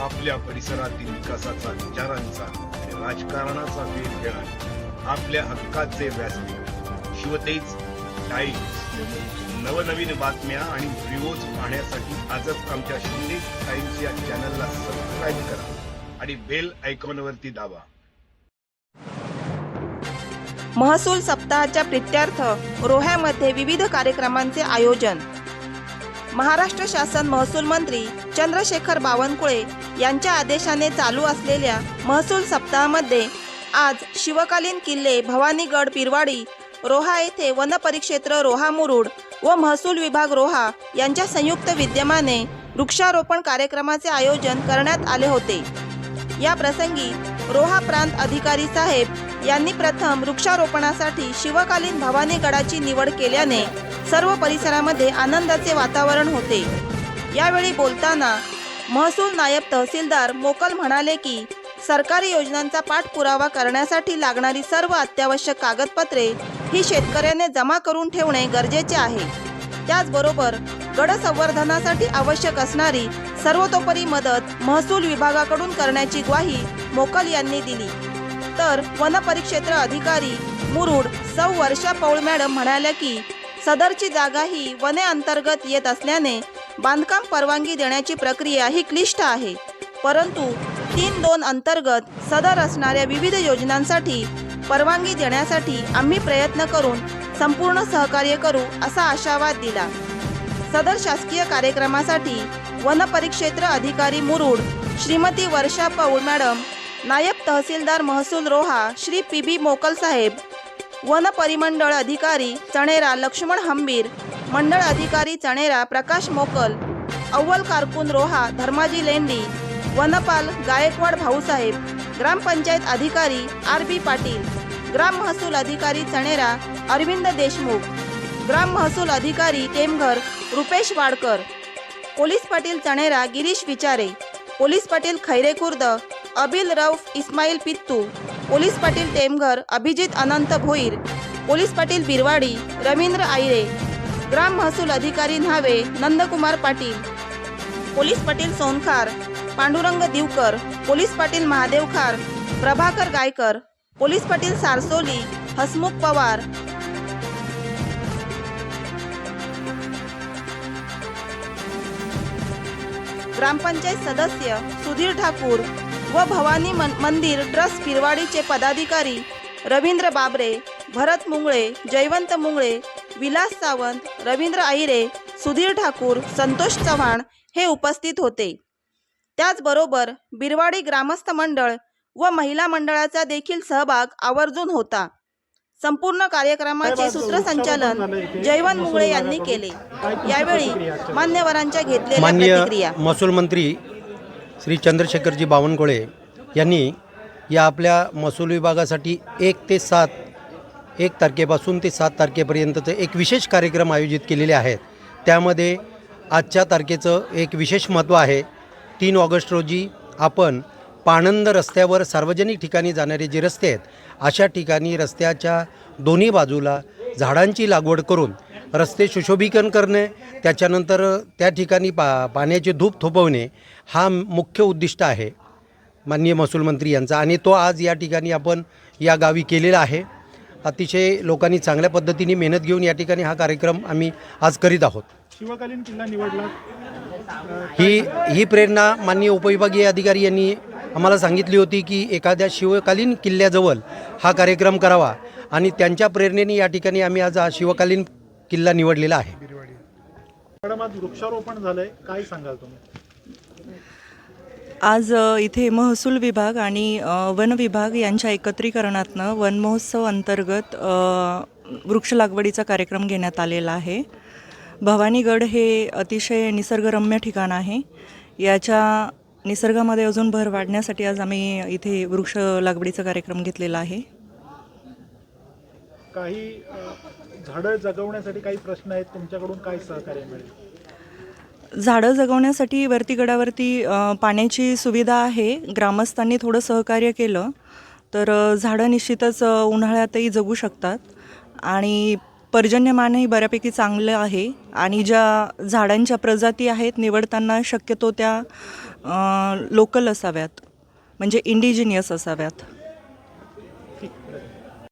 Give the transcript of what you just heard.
आपल्या परिसरातील विकासाचा विचारांचा राजकारणाचा वेध घेणार आपल्या हक्काचे व्यासपीठ. शिवतेज टाइम्स. नवनवीन बातम्या आणि व्हिडिओज पाहण्यासाठी आजच आमच्या शिंदे टाइम्स या चॅनलला सबस्क्राईब करा आणि बेल आयकॉनवरती दाबा. महसूल सप्ताहाच्या प्रित्यर्थ रोह्यामध्ये विविध कार्यक्रमांचे आयोजन. महाराष्ट्र शासन महसूल मंत्री चंद्रशेखर बावनकुळे यांच्या आदेशाने चालू असलेल्या महसूल सप्ताहामध्ये आज शिवकालीन किल्ले भवानीगड पिरवाडी रोहा येथे वनपरिक्षेत्र रोहा मुरुड व महसूल विभाग रोहा यांच्या संयुक्त विद्यमाने वृक्षारोपण कार्यक्रमाचे आयोजन करण्यात आले होते. या प्रसंगी रोहा प्रांत अधिकारी साहेब यांनी प्रथम वृक्षारोपणासाठी शिवकालीन भवानीगडाची निवड केल्याने सर्व परिसरामध्ये आनंदाचे वातावरण होते. यावेळी बोलताना महसूल नायब तहसीलदार मोकल म्हणाले की सरकारी योजनांचा पाठपुरावा करण्यासाठी लागणारी सर्व अत्यावश्यक कागदपत्रे ही शेतकऱ्याने जमा करून ठेवणे गरजेचे आहे. त्याचबरोबर गड संवर्धनासाठी आवश्यक असणारी सर्वतोपरी मदत महसूल विभागाकडून करण्याची ग्वाही मोकल यांनी दिली. तर वनपरिक्षेत्र अधिकारी मुरुड सौ वर्षा पौळ मॅडम म्हणाल्या की सदरची जागा ही वने अंतर्गत येत असल्याने बांधकाम परवानगी देण्याची प्रक्रिया ही क्लिष्ट आहे. परंतु तीन दोन अंतर्गत सदर असणाऱ्या विविध योजनांसाठी परवानगी देण्यासाठी आम्ही प्रयत्न करून संपूर्ण सहकार्य करू असा आशावाद दिला. सदर शासकीय कार्यक्रमासाठी वनपरिक्षेत्र अधिकारी मुरुड श्रीमती वर्षा पौळ मॅडम नायब तहसीलदार महसूल रोहा श्री पी बी मोकल साहेब वन परिमंडळ अधिकारी चणेरा लक्ष्मण हंबीर मंडळ अधिकारी चणेरा प्रकाश मोकल अव्वल कारकून रोहा धर्माजी लेंडी वनपाल गायकवाड भाऊसाहेब ग्रामपंचायत अधिकारी आर बी पाटील ग्राम महसूल अधिकारी चणेरा अरविंद देशमुख ग्राम महसूल अधिकारी Temghar Rupesh Wadkar police Patil Chanera Girish Vichare police Patil Khaire Khurd Abil Rauf Ismail Pittu police Patil Temghar Abhijit Anant Bhoir police Patil Birwadi Ravindra Ayare ग्राम महसूल अधिकारी Nhave Nandkumar Patil police Patil Sonkhar Pandurang Divkar police Patil Mahadev Khar Prabhakar Gaikar police Patil Sarsoli Hasmukh Pawar. ग्रामपंचायत सदस्य सुधीर ठाकूर व भवानी मन मंदिर trust पिरवाडीचे पदाधिकारी रवींद्र बाबरे भरत मुंगळे जयवंत मुंगळे विलास सावंत रवींद्र आईरे सुधीर ठाकूर संतोष चव्हाण हे उपस्थित होते. त्याचबरोबर बिरवाडी ग्रामस्थ मंडळ व महिला मंडळाचा देखील सहभाग आवर्जून होता. संपूर्ण कार्यक्रमाचे सूत्रसंचालन जयवंत मुंगळे यांनी केले. यावेळी मान्यवरांच्या घेतलेल्या प्रतिक्रिया. महसूल मंत्री श्री चंद्रशेखरजी बावनकुळे यांनी या आपल्या महसूल विभागासाठी एक ते सात एक तारखेपासून ते सात तारखेपर्यंतचं एक विशेष कार्यक्रम आयोजित केलेले आहेत. त्यामध्ये आजच्या तारखेचं एक विशेष महत्त्व आहे. तीन ऑगस्ट रोजी आपण पाणंद रस्त्यावर सार्वजनिक ठिकाणी जाणारे जे रस्ते आहेत अशा ठिकाणी रस्त्याच्या दोन्ही बाजूला झाडांची लागवड करून रस्ते सुशोभीकरण करणे त्याच्यानंतर त्या ठिकाणी पा पाण्याचे धूप थोपवणे हा मुख्य उद्दिष्ट आहे माननीय महसूल मंत्री यांचा. आणि तो आज या ठिकाणी आपण या गावी केलेला आहे. अतिशय लोकांनी चांगल्या पद्धतीने मेहनत घेऊन या ठिकाणी हा कार्यक्रम आम्ही आज करीत आहोत. शिवकालीन किल्ला निवडला. ही ही प्रेरणा माननीय उपविभागीय अधिकारी यांनी आम्हाला सांगितली होती की एखाद्या शिवकालीन किल्ल्याजवळ हा कार्यक्रम करावा. आणि त्यांच्या प्रेरणेने या ठिकाणी आम्ही आज हा शिवकालीन किल्ला निवडलेला आहे. बिरवाडी मॅडम आज वृक्षारोपण झालंय. काय सांगाल तुम्ही? आज इथे महसूल विभाग आणि वन विभाग यांच्या एकत्रीकरणातनं वन महोत्सव अंतर्गत वृक्ष लागवडीचा कार्यक्रम घेण्यात आलेला आहे. भवानीगड हे अतिशय निसर्गरम्य ठिकाण आहे. याच्या निसर्गामध्ये अजून भर वाढण्यासाठी आज आम्ही इथे वृक्ष लागवडीचा कार्यक्रम घेतलेला आहे. काही झाडं जगवण्यासाठी काही प्रश्न आहेत? तुमच्याकडून काय सहकार्य मिळेल? झाडं जगवण्यासाठी वरती गडावरती पाण्याची सुविधा आहे. ग्रामस्थांनी थोडं सहकार्य केलं तर झाडं निश्चितच उन्हाळ्यातही जगू शकतात. आणि पर्जन्यमानही बऱ्यापैकी चांगलं आहे. आणि ज्या झाडांच्या प्रजाती आहेत निवडताना शक्यतो त्या लोकल असाव्यात. म्हणजे इंडिजिनियस असाव्यात.